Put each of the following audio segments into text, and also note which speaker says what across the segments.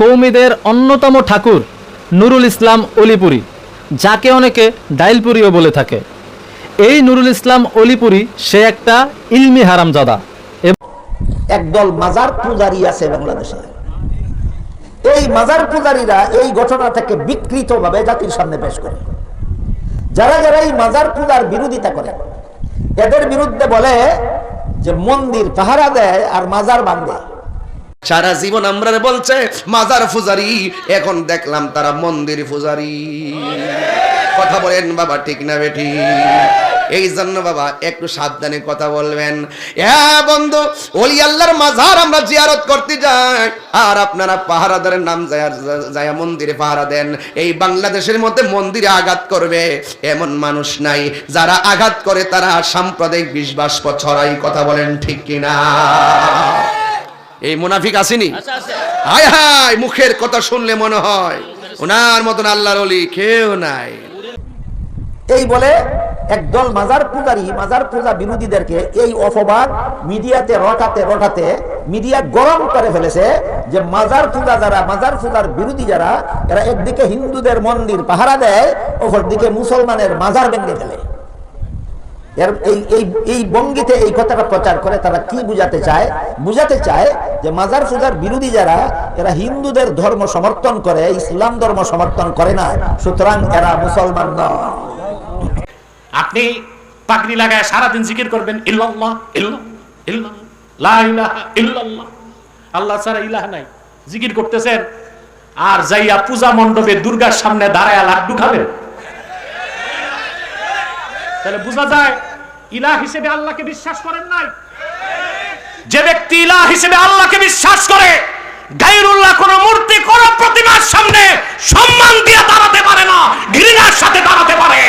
Speaker 1: কৌমিদের অন্যতম ঠাকুর নুরুল ইসলাম অলিপুরি, যাকে অনেকে ডাইলপুরিও বলে থাকে। এই নুরুল ইসলাম অলিপুরি সে একটা ইলমি হারামজাদা।
Speaker 2: একদল মাজার পূজারী আছে বাংলাদেশে। এই মাজার পূজারীরা এই ঘটনাটাকে বিকৃতভাবে জাতির সামনে পেশ করে। যারা যারা এই মাজার পূজার বিরোধিতা করে, এদের বিরুদ্ধে বলে যে মন্দির পাহারা দেয় আর মাজার বাঁধে
Speaker 3: সারা জীবন আমরা বলছে, মাজার ফুজারি, এখন দেখলাম তারা মন্দির ফুজারি। কথা বলেন বাবা, ঠিক না বেঠি এই জন্য বাবা, একটু সাবধানে কথা বলবেন। বন্ধু মাজার আমরা জিয়ারত করতে যাই, আর আপনারা পাহারাদারের নাম যায় মন্দিরে পাহারা দেন। এই বাংলাদেশের মধ্যে মন্দিরে আঘাত করবে এমন মানুষ নাই। যারা আঘাত করে তারা সাম্প্রদায়িক বিশ্বাস ছড়াই, কথা বলেন ঠিক কিনা? এই মুনাফিক আসেনি? হায় হায় মুখের কথা শুনলে মনে হয় ওনার মতন আল্লাহর অলি কেউ নাই।
Speaker 2: এই বলে একদল মাজার পূজারী মাজার পূজা বিরোধীদেরকে এই অপবাদ মিডিয়াতে রটাতে রটাতে মিডিয়া গরম করে ফেলেছে যে মাজার পূজা যারা মাজার পূজার বিরোধী যারা এরা একদিকে হিন্দুদের মন্দির পাহারা দেয় অপরদিকে মুসলমানের মাজার ভেঙে ফেলে। এই বঙ্গিতে এই কথাটা প্রচার করে তারা কি বুঝাতে চায়? বুঝাতে চায় যে মাজার পূজার বিরোধী যারা, এরা হিন্দুদের ধর্ম সমর্থন করে, ইসলাম ধর্ম সমর্থন করে না। সুতরাং এরা মুসলমান নয়।
Speaker 4: আপনি লাগায় সারাদিন জিকির করবেন আল্লাহ ছাড়া ইলাহা নাই। জিকির করতেছেন, আর যাইয়া পূজা মণ্ডপে দুর্গার সামনে দাঁড়ায় লাড্ডু খাবেন। তাহলে বোঝা যায় ইলাহ হিসেবে আল্লাহকে বিশ্বাস করেন নাই। যে ব্যক্তি ইলাহ হিসেবে আল্লাহকে বিশ্বাস করে গাইরুল্লাহ কোন মূর্তি কোন প্রতিমার সামনে সম্মান দিয়ে দাঁড়াতে পারে না ঘৃণার সাথে দাঁড়াতে পারে।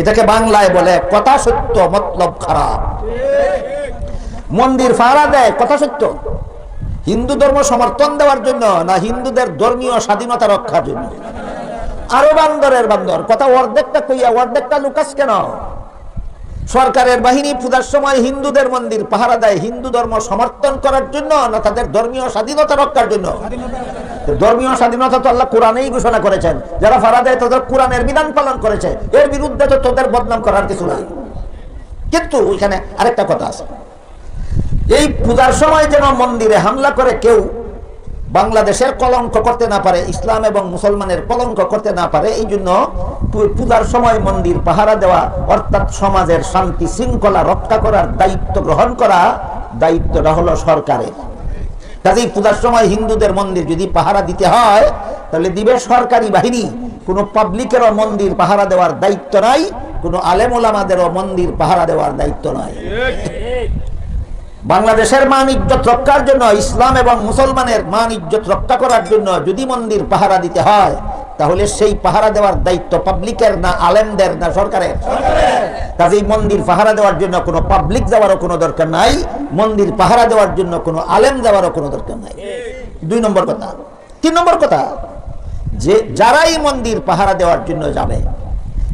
Speaker 2: এটাকে বাংলায় বলে কথা সত্য মতলব খারাপ। মন্দির ফাড়া দেয় কথা সত্য। হিন্দু ধর্ম সমর্থন দেওয়ার জন্য না হিন্দুদের ধর্মীয় স্বাধীনতা রক্ষার জন্য। আরও বান্দরের বান্দর। কথা অর্ধেকটা কইয়া অর্ধেকটা লুকাস কেন? সরকারের বাহিনী পূজার সময় হিন্দুদের মন্দির, পাহারা দেয় হিন্দু ধর্ম সমর্থন করার জন্য না তাদের ধর্মীয় স্বাধীনতা রক্ষার জন্য? ধর্মীয় স্বাধীনতা তো আল্লাহ কোরআনেই ঘোষণা করেছেন। যারা ফারা দেয় তাদের কোরআনের বিধান পালন করেছে। এর বিরুদ্ধে তো তোদের বদনাম করার কিছু নাই। কিন্তু ওইখানে আরেকটা কথা আছে। এই পূজার সময় যেন মন্দিরে হামলা করে কেউ বাংলাদেশের কলঙ্ক করতে না পারে, ইসলাম এবং মুসলমানের কলঙ্ক করতে না পারে, এই জন্য পূজার সময় মন্দির পাহারা দেওয়া, অর্থাৎ সমাজের শান্তি শৃঙ্খলা রক্ষা করার দায়িত্ব গ্রহণ করা দায়িত্বটা হলো সরকারের। কাজেই পূজার সময় হিন্দুদের মন্দির যদি পাহারা দিতে হয়, তাহলে দিবে সরকারি বাহিনী। কোনো পাবলিকেরও মন্দির পাহারা দেওয়ার দায়িত্ব নাই, কোনো আলেম ওলামাদেরও মন্দির পাহারা দেওয়ার দায়িত্ব নাই। বাংলাদেশের মান ইজ্জত রক্ষার জন্য, ইসলাম এবং মুসলমানের মান ইজ্জত রক্ষা করার জন্য যদি মন্দির পাহারা দিতে হয়, তাহলে সেই পাহারা দেওয়ার দায়িত্ব পাবলিকের না আলেমদের না সরকারের? কাজেই মন্দির পাহারা দেওয়ার জন্য কোনো পাবলিক যাওয়ারও কোনো দরকার নাই, মন্দির পাহারা দেওয়ার জন্য কোনো আলেম যাওয়ারও কোনো দরকার নাই। দুই নম্বর কথা। তিন নম্বর কথা, যে যারাই মন্দির পাহারা দেওয়ার জন্য যাবে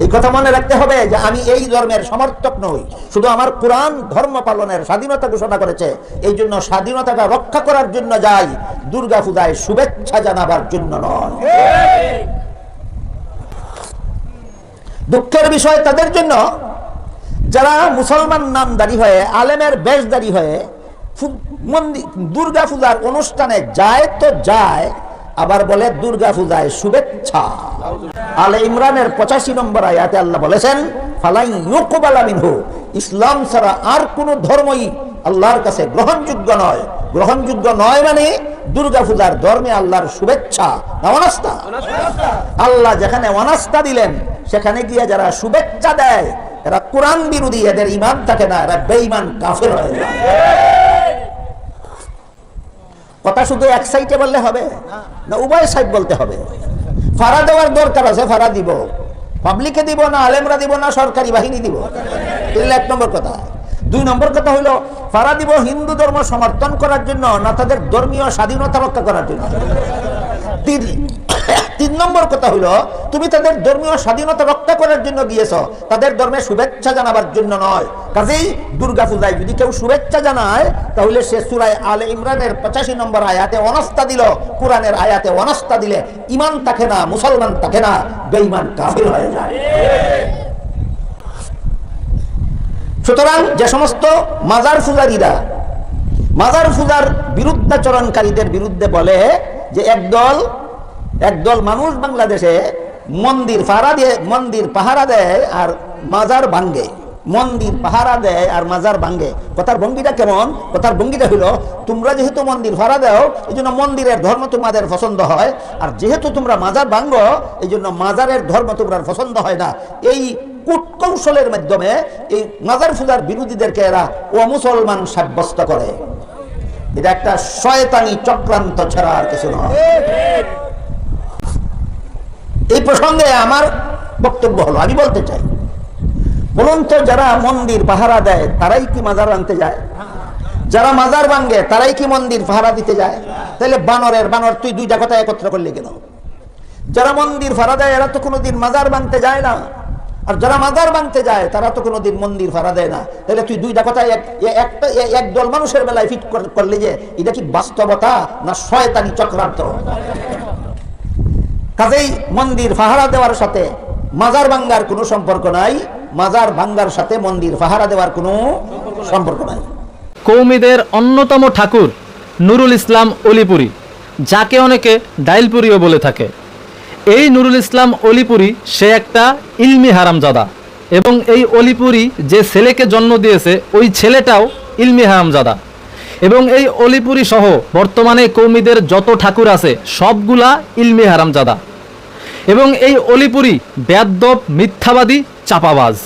Speaker 2: এই কথা মনে রাখতে হবে যে আমি এই ধর্মের সমর্থক নই। শুধু আমার কোরআন ধর্ম পালনের স্বাধীনতা ঘোষণা করেছে। এই জন্য স্বাধীনতাটা রক্ষা করার জন্য যাই, দুর্গা পূজায় শুভেচ্ছা জানাবার জন্য নয়। দুঃখের বিষয় তাদের জন্য, যারা মুসলমান নামদারি হয়ে, আলেমের বেশদারি হয়ে মন্দির দুর্গা পূজার অনুষ্ঠানে যায় তো যায় আবার বলে, দুর্গা পূজায় শুভেচ্ছা। আলে ইমরানের পঁচাশি নম্বর আয়াতে আল্লাহ বলেছেন ফালাই মিনহু। ইসলাম ছাড়া আর কোন ধর্মই আল্লাহর কাছে গ্রহণযোগ্য নয়। গ্রহণযোগ্য নয় মানে দুর্গা পূজার ধর্মে আল্লাহর শুভেচ্ছা না অনাস্থা। আল্লাহ যেখানে অনাস্থা দিলেন, সেখানে গিয়ে যারা শুভেচ্ছা দেয়, এরা কোরআন বিরোধী, এদের ইমান থাকে না, এরা বেঈমান কাফের হয়ে যায়। কথা শুধু এক সাইডে বললে হবে? না, উভয় সাইড বলতে হবে। ফাড়া দেওয়ার দরকার আছে, ফাড়া দিব। পাবলিকে দিব না, আলেমরা দিব না, সরকারি বাহিনী দিব। এগুলো এক নম্বর কথা। দুই নম্বর কথা হলো, ফাড়া দিব হিন্দু ধর্ম সমর্থন করার জন্য, না তাদের ধর্মীয় স্বাধীনতা রক্ষা করার জন্য। তিন তিন নম্বর কথা হলো, তুমি তাদের ধর্মীয় স্বাধীনতা রক্ষা করার জন্য গিয়েছ। তাদের ধর্মে শুভেচ্ছা জানাবার জন্য নয়। কাজেই দুর্গা পূজায় যদি কেউ শুভেচ্ছা জানায়, তাহলে সে সুরায় আলে ইমরানের পঁচাশি নম্বর আয়াতে অনস্তা দিল। কোরআনের আয়াতে অনস্তা দিলে ইমান থাকে না, মুসলমান থাকে না, বেঈমান কাফির হয়ে যায়। সুতরাং যে সমস্ত মাজার পূজারীরা, মাজার পূজার বিরুদ্ধাচরণকারীদের বিরুদ্ধে বলে যে একদল একদল মানুষ বাংলাদেশে মন্দির পাহারা দিয়ে, মন্দির পাহারা দেয় আর মাজার ভাঙ্গে। মন্দির পাহারা দেয় আর মাজার ভাঙ্গে। কথার ভঙ্গিটা কেমন? কথার ভঙ্গিটা হলো, তোমরা যেহেতু মন্দির ভাড়া দেও এই জন্য মন্দিরের ধর্ম তোমাদের পছন্দ হয়। আর যেহেতু তোমরা মাজার ভাঙ্গো এই জন্য মাজারের ধর্ম তোমরা পছন্দ হয় না। এই কূটকৌশলের মাধ্যমে এই মাজার পূজার বিরোধীদেরকে এরা অমুসলমান সাব্যস্ত করে। এটা একটা শয়তানি চক্রান্ত ছাড়া আর কিছু নয়। এই প্রসঙ্গে আমার বক্তব্য হলো, আমি বলতে চাই, বলুন তো যারা মন্দির পাহারা দেয়, তারাই কি মাজার আনতে যায়? যারা মাজার ভাঙ্গে তারাই কি মন্দির পাহারা দিতে যায়? তাহলে বানরের, বানর, তুই দুইটা কথা একত্র করলে কেন? যারা মন্দির ভাড়া দেয়, এরা তো কোনোদিন মাজার বানতে যায় না। আর যারা মাজার বানতে যায়, তারা তো কোনোদিন মন্দির ভাড়া দেয় না। তাহলে তুই দুইটা কথা একটা এ- এক দল মানুষের বেলায় ফিট করলে যে, এটা কি বাস্তবতা না শয়তানি চক্রান্ত? কাজেই মন্দির পাহারা দেওয়ার সাথে মাজার ভাঙ্গার কোনো সম্পর্ক নাই, মাজার ভাঙ্গার সাথে মন্দির পাহারা দেওয়ার কোনো সম্পর্ক নাই।
Speaker 1: কৌমিদের অন্যতম ঠাকুর নুরুল ইসলাম অলিপুরি, যাকে অনেকে ডাইলপুরিও বলে থাকে। এই নুরুল ইসলাম অলিপুরি, সে একটা ইলমি হারামজাদা। এবং এই অলিপুরি যে ছেলেকে জন্ম দিয়েছে, ওই ছেলেটাও ইলমি হারামজাদা। এবং এই অলিপুরি সহ বর্তমানে কৌমিদের যত ঠাকুর আছে, সবগুলা ইলমি হারামজাদা। এবং এই অলিপুরি বেদ্যপ মিথ্যাবাদী, চাপাবাজ।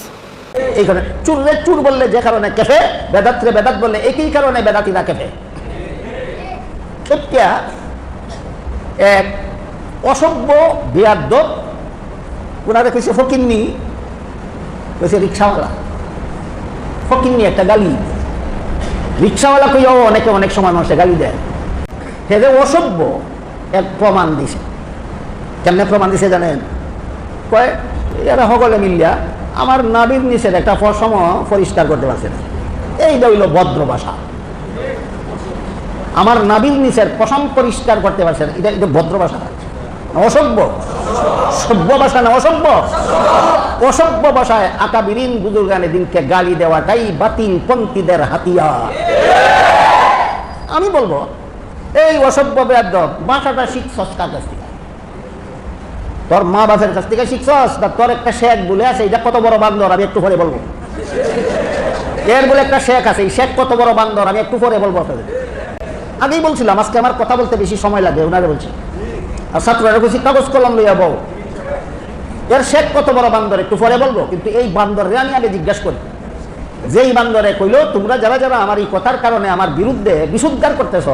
Speaker 2: এই কারণে চুর বললে যে কারণে কেফে বেদাত্রে বেদাত বললে একই কারণে বেদাতিরা কেফে এক অসভ্য, বিয়াদ্দ। ওনারা কইছে, ফকিন্নি। কইছে, রিক্সাওয়ালা। ফকিন্নি, একটা গালি। রিক্সাওয়ালা কইও, অনেকে অনেক সময় মানুষে গালি দেয়। সে যে অসভ্য, এক প্রমাণ দিছে। কেমনে প্রমাণ দিছে জানেন? কয়, এরা সকলে মিলিয়া আমার নাবির নিচের একটা পশম পরিষ্কার করতে পারছে না। এইটা হইল ভদ্র ভাষা। আমার নাবির নিচের পশম পরিষ্কার করতে পারছে না। এটা এটা ভদ্র ভাষা অসভ্য। সভ্য ভাষা না অসভ্য? অসভ্য ভাষায় আকাবিরিন বুজুর্গানে দিনকে গালি দেওয়াটাই বাতিল পন্থীদের হাতিয়ার। আমি বলব, এই অসভ্য বেদ ভাষাটা শিখছস কার কাছ থেকে? তোর মা বাপের কাছ থেকে শিখছস না তোর একটা শেখ বলে আছে? এটা কত বড় বান্দর? আমি একটু পরে বলব। এর বলে একটা শেখ আছে, এই শেখ কত বড় বান্দর? আমি একটু পরে বলব আপনাদের। আগেই বলছিলাম, আজকে আমার কথা বলতে বেশি সময় লাগে, ওনারে বলছি। আর ছাত্ররা বলছি কাগজ কলম লইয়া বউ এর শেখ কত বড় বান্দর, একটু পরে বলব, কিন্তু এই বান্দরে আমি আগে জিজ্ঞাসা করি। যেই বান্দরে কইলো, তোমরা যারা যারা আমার এই কথার কারণে আমার বিরুদ্ধে বিশুদ্ধার করতেছ,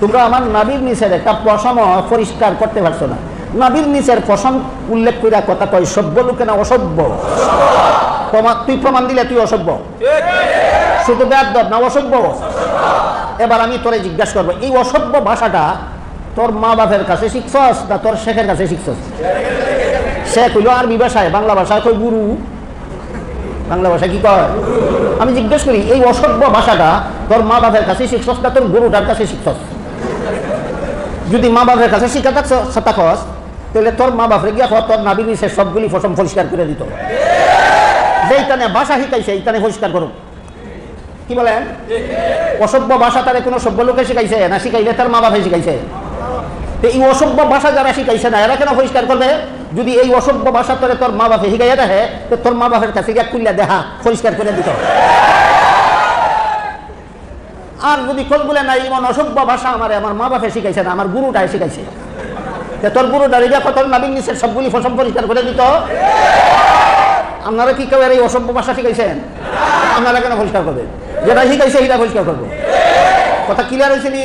Speaker 2: তোমরা আমার নাবির নিচের একটা পশম পরিষ্কার করতে পারছ না। নাবির নিচের পশম উল্লেখ করে কথা কয়, সভ্য লোকে না অসভ্য? তুই প্রমাণ দিলে তুই অসভ্য? শুধু বেদ না অসভ্য? এবার আমি তোরে জিজ্ঞাসা করব, এই অসভ্য ভাষাটা তোর মা বাপের কাছে শিখছস না তোর শেখের কাছে শিখছস? শেখ হইল আরবি ভাষায়, বাংলা ভাষায় কই গুরু? বাংলা ভাষা কি কয়? আমি জিজ্ঞেস করি, এই অসভ্য ভাষাটা তোর মা বাপের কাছে শিখছস না তোর গুরুটার কাছে শিখছস? যদি মা বাপের কাছে শিখা থাকছ থাকস তাহলে তোর মা বাপরে গিয়া তোর নাবি নিচে সবগুলি ফসম পরিষ্কার করে দিত। যেইখানে ভাষা শিখাইছে এইখানে পরিষ্কার করুক। কি বলেন? অসভ্য ভাষা তারে কোনো সভ্য লোকে শিখাইছে না শিখাইলে তার মা বাপে শিখাইছে? এই অসভ্য ভাষা যারা শিখাইছে না, এরা কেন পরিষ্কার করবে? যদি এই অসভ্য ভাষা তোরে তোর মা বাপে শিখাইয়া দেখে, তো তোর মা বাপের কাছে গিয়া কুল্লা দেখা পরিষ্কার করে দিত। আর যদি কল বলে, না এমন অসভ্য ভাষা আমার আমার মা বাপে শিখাইছে না, আমার গুরুটাই শিখাইছে। তোর গুরুটা রেজা কত নাবিন নিচের সবগুলি ফসম পরিষ্কার করে দিত? আপনারা কি কেউ এই অসভ্য ভাষা শিখাইছেন? আপনারা কেন পরিষ্কার করবেন? যেটা শিখাইছে, সেটা পরিষ্কার করব। কথা ক্লিয়ার হয়েছে নি?